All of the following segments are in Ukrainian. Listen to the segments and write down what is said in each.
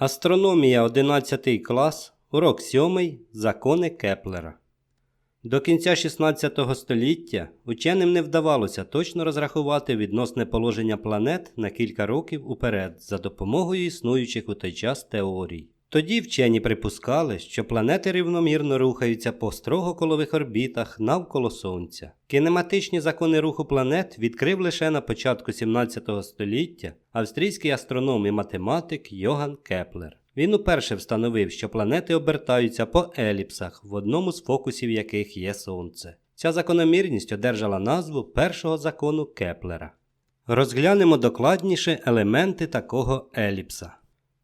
Астрономія 11 клас, урок 7. Закони Кеплера. До кінця 16 століття ученим не вдавалося точно розрахувати відносне положення планет на кілька років уперед за допомогою існуючих у той час теорій. Тоді вчені припускали, що планети рівномірно рухаються по строго колових орбітах навколо Сонця. Кинематичні закони руху планет відкрив лише на початку 17 століття австрійський астроном і математик Йоган Кеплер. Він уперше встановив, що планети обертаються по еліпсах, в одному з фокусів яких є Сонце. Ця закономірність одержала назву першого закону Кеплера. Розглянемо докладніше елементи такого еліпса.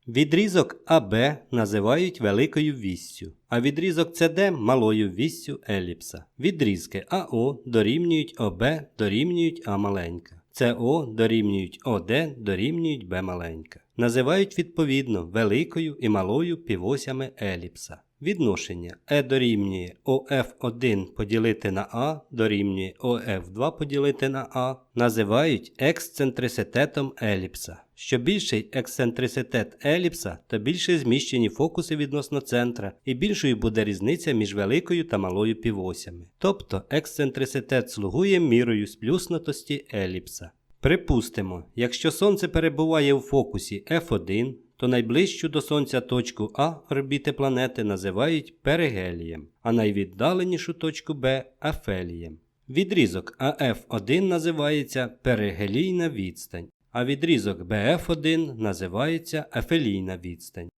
Відрізок АБ називають великою віссю, а відрізок СД малою віссю еліпса. Відрізки АО дорівнюють ОБ дорівнюють А маленька. СО дорівнюють ОД дорівнюють Б маленька. Називають відповідно великою і малою півосями еліпса. Відношення Е дорівнює ОФ1 поділити на А дорівнює ОФ2 поділити на А називають ексцентриситетом еліпса. Що більший ексцентриситет еліпса, то більше зміщені фокуси відносно центра, і більшою буде різниця між великою та малою півосями. Тобто ексцентриситет слугує мірою сплюснутості еліпса. Припустимо, якщо Сонце перебуває у фокусі F1, то найближчу до Сонця точку А орбіти планети називають перигелієм, а найвіддаленішу точку Б афелієм. Відрізок АФ1 називається перигелійна відстань, а відрізок БФ1 називається афелійна відстань.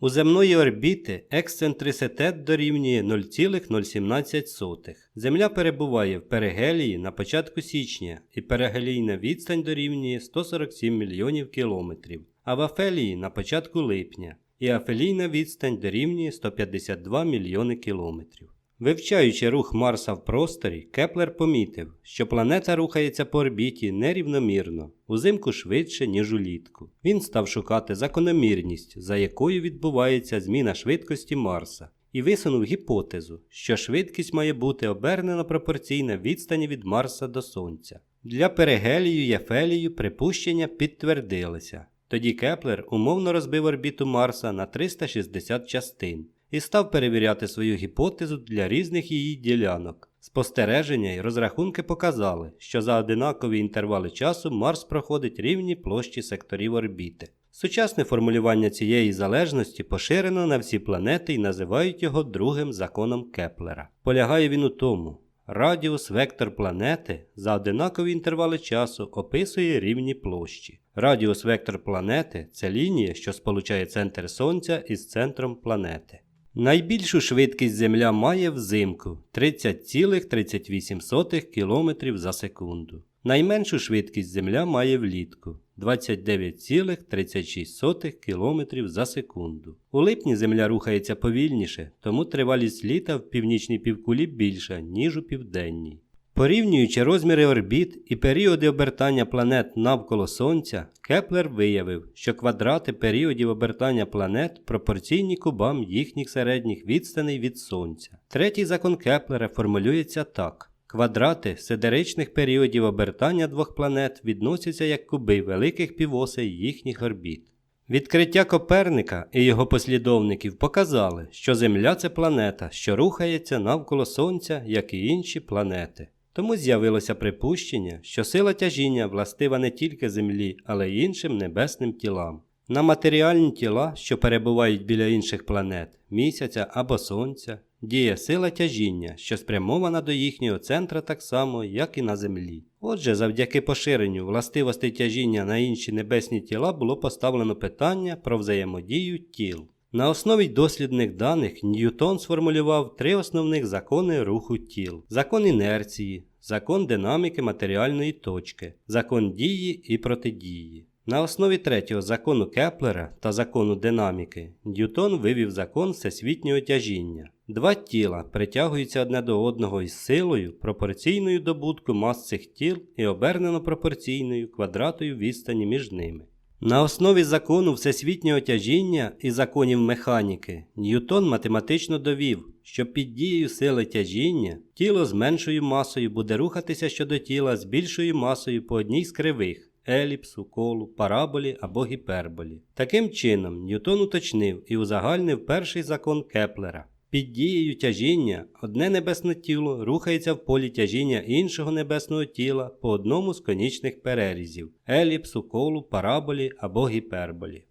У земної орбіти ексцентриситет дорівнює 0,017. Земля перебуває в перигелії на початку січня, і перигелійна відстань дорівнює 147 мільйонів кілометрів, а в афелії на початку липня, і афелійна відстань дорівнює 152 мільйони кілометрів. Вивчаючи рух Марса в просторі, Кеплер помітив, що планета рухається по орбіті нерівномірно, узимку швидше, ніж улітку. Він став шукати закономірність, за якою відбувається зміна швидкості Марса, і висунув гіпотезу, що швидкість має бути обернено пропорційна відстані від Марса до Сонця. Для перигелію і Ефелію припущення підтвердилися. Тоді Кеплер умовно розбив орбіту Марса на 360 частин і став перевіряти свою гіпотезу для різних її ділянок. Спостереження і розрахунки показали, що за одинакові інтервали часу Марс проходить рівні площі секторів орбіти. Сучасне формулювання цієї залежності поширено на всі планети і називають його другим законом Кеплера. Полягає він у тому, радіус вектор планети за одинакові інтервали часу описує рівні площі. Радіус вектор планети це лінія, що сполучає центр Сонця із центром планети. Найбільшу швидкість Земля має взимку 30,38 км за секунду. Найменшу швидкість Земля має влітку 29,36 км за секунду. У липні Земля рухається повільніше, тому тривалість літа в північній півкулі більша, ніж у південній. Порівнюючи розміри орбіт і періоди обертання планет навколо Сонця, Кеплер виявив, що квадрати періодів обертання планет пропорційні кубам їхніх середніх відстаней від Сонця. Третій закон Кеплера формулюється так. Квадрати сидеричних періодів обертання двох планет відносяться як куби великих півосей їхніх орбіт. Відкриття Коперника і його послідовників показали, що Земля це планета, що рухається навколо Сонця, як і інші планети. Тому з'явилося припущення, що сила тяжіння властива не тільки Землі, але й іншим небесним тілам. На матеріальні тіла, що перебувають біля інших планет, місяця або Сонця, діє сила тяжіння, що спрямована до їхнього центра так само, як і на Землі. Отже, завдяки поширенню властивостей тяжіння на інші небесні тіла було поставлено питання про взаємодію тіл. На основі дослідних даних Ньютон сформулював три основних закони руху тіл: закон інерції, закон динаміки матеріальної точки, закон дії і протидії. На основі третього закону Кеплера та закону динаміки Ньютон вивів закон всесвітнього тяжіння. Два тіла притягуються одне до одного із силою, пропорційною добутку мас цих тіл і обернено пропорційною квадратою відстані між ними. На основі закону всесвітнього тяжіння і законів механіки Ньютон математично довів, що під дією сили тяжіння тіло з меншою масою буде рухатися щодо тіла з більшою масою по одній з кривих еліпсу, колу, параболі або гіперболі. Таким чином, Ньютон уточнив і узагальнив перший закон Кеплера. Під дією тяжіння одне небесне тіло рухається в полі тяжіння іншого небесного тіла по одному з конічних перерізів еліпсу, колу, параболі або гіперболі.